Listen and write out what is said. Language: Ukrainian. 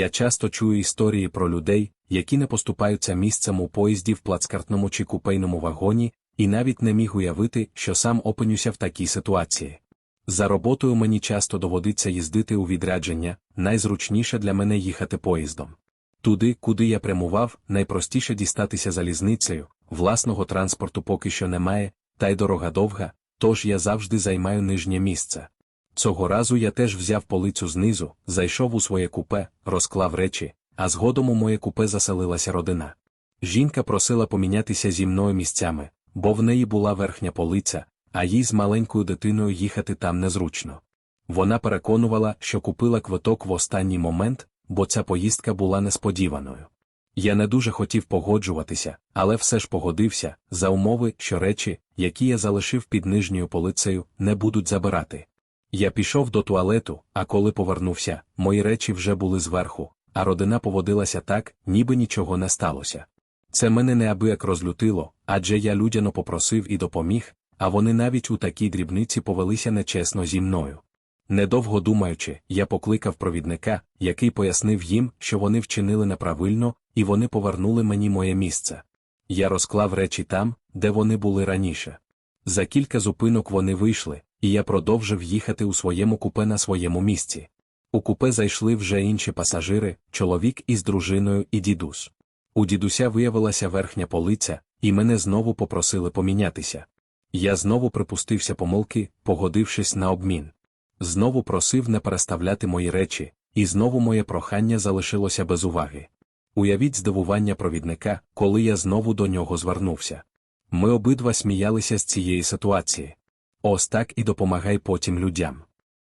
Я часто чую історії про людей, які не поступаються місцем у поїзді в плацкартному чи купейному вагоні, і навіть не міг уявити, що сам опинюся в такій ситуації. За роботою мені часто доводиться їздити у відрядження, найзручніше для мене їхати поїздом. Туди, куди я прямував, найпростіше дістатися залізницею, власного транспорту поки що немає, та й дорога довга, тож я завжди займаю нижнє місце. Цього разу я теж взяв полицю знизу, зайшов у своє купе, розклав речі, а згодом у моє купе заселилася родина. Жінка просила помінятися зі мною місцями, бо в неї була верхня полиця, а їй з маленькою дитиною їхати там незручно. Вона переконувала, що купила квиток в останній момент, бо ця поїздка була несподіваною. Я не дуже хотів погоджуватися, але все ж погодився, за умови, що речі, які я залишив під нижньою полицею, не будуть забирати. Я пішов до туалету, а коли повернувся, мої речі вже були зверху, а родина поводилася так, ніби нічого не сталося. Це мене неабияк розлютило, адже я людяно попросив і допоміг, а вони навіть у такій дрібниці повелися нечесно зі мною. Недовго думаючи, я покликав провідника, який пояснив їм, що вони вчинили неправильно, і вони повернули мені моє місце. Я розклав речі там, де вони були раніше. За кілька зупинок вони вийшли, і я продовжив їхати у своєму купе на своєму місці. У купе зайшли вже інші пасажири, чоловік із дружиною і дідусь. У дідуся виявилася верхня полиця, і мене знову попросили помінятися. Я знову припустився помилки, погодившись на обмін. Знову просив не переставляти мої речі, і знову моє прохання залишилося без уваги. Уявіть здивування провідника, коли я знову до нього звернувся. Ми обидва сміялися з цієї ситуації. Ось так і допомагай потім людям.